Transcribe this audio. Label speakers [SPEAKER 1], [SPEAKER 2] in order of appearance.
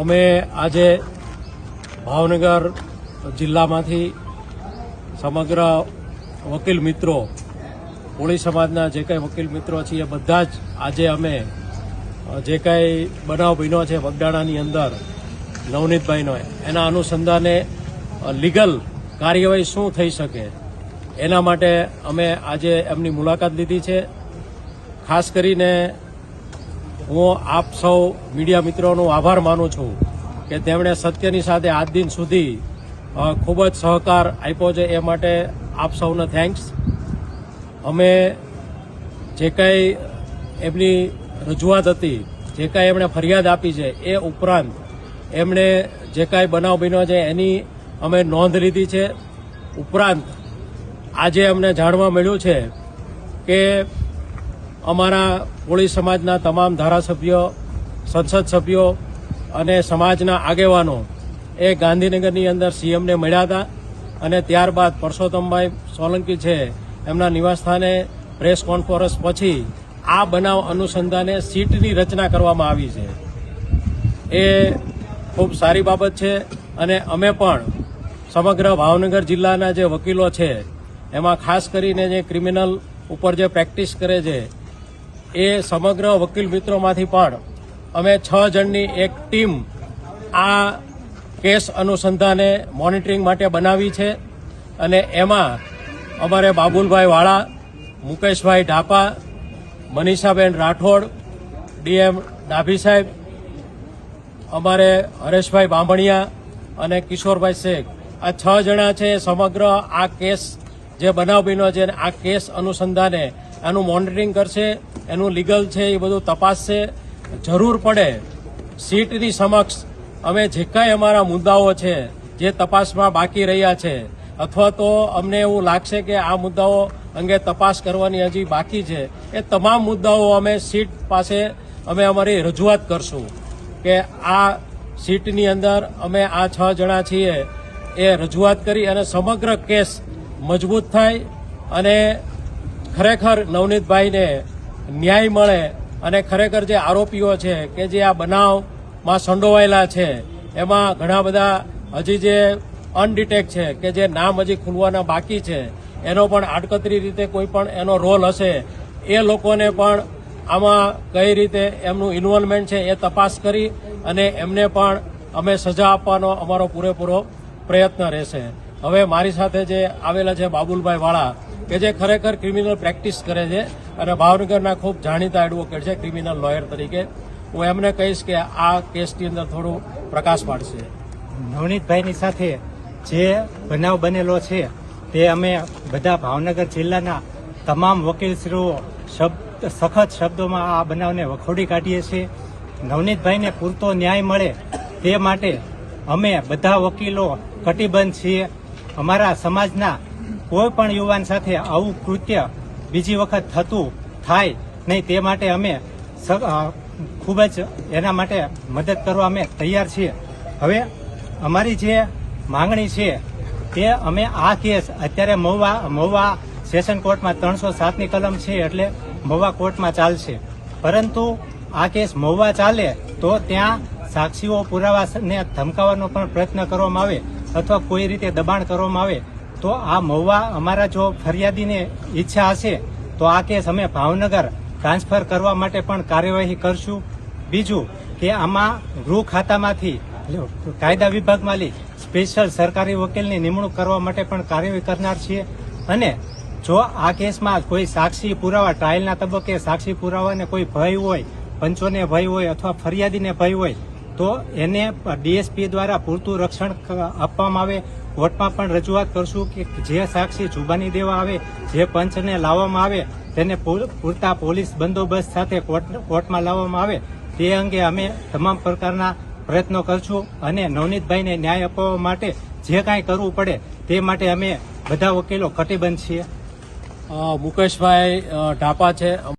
[SPEAKER 1] અમે આજે ભાવનગર જિલ્લામાંથી સમગ્ર વકીલ મિત્રો કોળી સમાજના જે કંઈ વકીલ મિત્રો છીએ, બધા જ આજે અમે જે કંઈ બનાવ બન્યો છે વગડાણાની અંદર, નવનીતભાઈનો, એના અનુસંધાને લીગલ કાર્યવાહી શું થઈ શકે? એના માટે અમે આજે એમની મુલાકાત લીધી છે. ખાસ કરીને હું આપ સૌ મીડિયા મિત્રોનો આભાર માનું છું કે તેમણે સત્યની સાથે આજ દિન સુધી ખૂબ જ સહકાર આપ્યો છે એ માટે આપ સૌને થેન્ક્સ અમે જે કાંઈ એમની રજૂઆત હતી, જે કાંઈ એમણે ફરિયાદ આપી છે, એ ઉપરાંત એમણે જે કાંઈ બનાવ બન્યો છે એની અમે નોંધ લીધી છે. ઉપરાંત આજે અમને જાણવા મળ્યું છે કે અમારા કોળી સમાજના તમામ ધારાસભ્યો, સંસદ સભ્યો અને સમાજના આગેવાનો એ ગાંધીનગરની અંદર સીએમને મળ્યા હતા અને ત્યારબાદ પરસોત્તમભાઈ સોલંકી છે એમના નિવાસસ્થાને પ્રેસ કોન્ફરન્સ પછી આ બનાવ અનુસંધાને સીટની રચના કરવામાં આવી છે. એ ખૂબ સારી બાબત છે અને અમે પણ સમગ્ર ભાવનગર જિલ્લાના જે વકીલો છે, એમાં ખાસ કરીને જે ક્રિમિનલ ઉપર જે પ્રેક્ટિસ કરે છે એ સમગ્ર વકીલ મિત્રોમાંથી પણ અમે છ જણની એક ટીમ આ કેસ અનુસંધાને મોનિટરિંગ માટે બનાવી છે અને એમાં અમારે બાબુલભાઈ વાળા, મુકેશભાઈ ઢાપા, મનીષાબેન રાઠોડ, ડીએમ ડાભી સાહેબ, અમારે હરેશભાઈ બાંભણિયા અને કિશોરભાઈ શેખ. આ છ જણા છે સમગ્ર આ કેસ જે બનાવ બન્યો છે આ કેસ અનુસંધાને આનું મોનિટરિંગ કરશે. એનું લીગલ છે, એ બધું તપાસશે. જરૂર પડે સીટની સમક્ષ અમે જે કાંઈ અમારા મુદ્દાઓ છે, જે તપાસમાં બાકી રહ્યા છે, અથવા તો અમને એવું લાગશે કે આ મુદ્દાઓ અંગે તપાસ કરવાની હજી બાકી છે, એ તમામ મુદ્દાઓ અમે સીટ પાસે અમે અમારી રજૂઆત કરશું કે આ સીટની અંદર અમે આ છ જણા છીએ, એ રજૂઆત કરી અને સમગ્ર કેસ મજબૂત થાય અને ખરેખર નવનીતભાઈને ન્યાય મળે અને ખરેખર જે આરોપીઓ છે કે જે આ બનાવમાં સંડોવાયેલા છે, એમાં ઘણા બધા હજી જે અનડિટેક છે કે જે નામ હજી ખુલવાના બાકી છે, એનો પણ આડકતરી રીતે કોઈ પણ એનો રોલ હશે, એ લોકોને પણ આમાં કઈ રીતે એમનું ઇન્વોલ્વમેન્ટ છે એ તપાસ કરી અને એમને પણ અમે સજા આપવાનો અમારો પૂરેપૂરો પ્રયત્ન રહેશે. હવે મારી સાથે જે આવેલા છે બાબુલભાઈ વાળા કે જે ખરેખર ક્રિમિનલ પ્રેક્ટિસ કરે છે અને ભાવનગરના ખૂબ જાણીતા એડવોકેટ છે ક્રિમિનલ લોયર તરીકે. હું એમને કહીશ કે આ કેસની અંદર થોડું પ્રકાશ પાડશે.
[SPEAKER 2] નવનીતભાઈની સાથે જે બનાવ બનેલો છે, તે અમે બધા ભાવનગર જિલ્લાના તમામ વકીલશ્રીઓ શબ્દ સખત શબ્દોમાં આ બનાવને વખોડી કાઢીએ છીએ. નવનીતભાઈને પૂરતો ન્યાય મળે તે માટે અમે બધા વકીલો કટિબંધ છીએ. અમારા સમાજના કોઈ પણ યુવાન સાથે આવું કૃત્ય બીજી વખત થતું થાય નહીં તે માટે અમે ખૂબ જ એના માટે મદદ કરવા અમે તૈયાર છીએ. હવે અમારી જે માંગણી છે તે અમે આ કેસ અત્યારે મહુવા મહુવા સેશન કોર્ટમાં ત્રણસો સાતની કલમ છે એટલે મહુવા કોર્ટમાં ચાલશે. પરંતુ આ કેસ મહુવા ચાલે તો ત્યાં સાક્ષીઓ પુરાવાને ધમકાવવાનો પણ પ્રયત્ન કરવામાં આવે અથવા કોઈ રીતે દબાણ કરવામાં આવે તો આ મહુવા અમારા જો ફરિયાદીને ઈચ્છા હશે, તો આ કેસ અમે ભાવનગર ટ્રાન્સફર કરવા માટે પણ કાર્યવાહી કરશું. બીજું કે આમાં ગૃહ ખાતામાંથી કાયદા વિભાગમાં લઈ સ્પેશિયલ સરકારી વકીલની નિમણૂક કરવા માટે પણ કાર્યવાહી કરનાર છીએ. અને જો આ કેસમાં કોઈ સાક્ષી પુરાવા, ટ્રાયલના તબક્કે સાક્ષી પુરાવાને કોઈ ભય હોય, પંચોને ભય હોય અથવા ફરિયાદીને ભય હોય, તો એને ડીએસપી દ્વારા પૂરતું રક્ષણ આપવામાં આવે. કોર્ટમાં પણ રજૂઆત કરશું કે જે સાક્ષી જુબાની દેવા આવે, જે પંચને લાવવામાં આવે, તેને પૂરતા પોલીસ બંદોબસ્ત સાથે કોર્ટ- કોર્ટમાં લાવવામાં આવે, તે અંગે અમે તમામ પ્રકારના પ્રયત્નો કરશું અને નવનીતભાઈને ન્યાય અપાવવા માટે જે કાંઈ કરવું પડે તે માટે અમે બધા વકીલો કટિબંધ છીએ.
[SPEAKER 1] મુકેશભાઈ ઢાપા છે.